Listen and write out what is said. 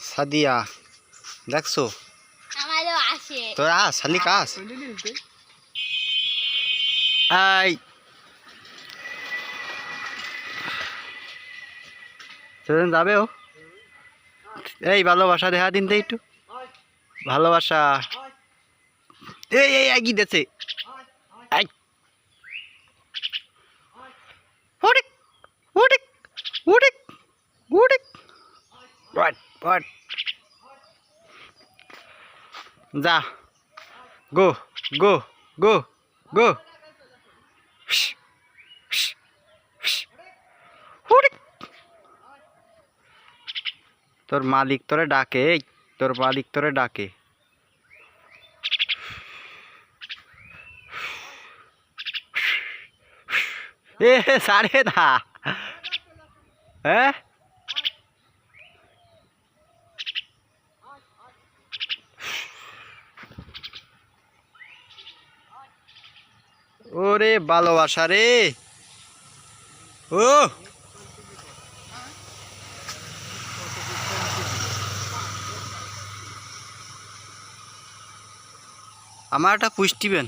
সাদিয়া দেখছ তোর আস শালিক আস আই সেদিন যাবে ও এই ভালোবাসা দেখা দিন তো একটু ভালোবাসা এই এই উড়িক উড়িক পট পট যা। গো গো গো গো। তোর মালিক তোরে ডাকে তোর মালিক তোরে ডাকে। এ সারে না হ্যাঁ? ওরে ভালোবাসা রে। ও। আমার একটা পুষ্টিবেন।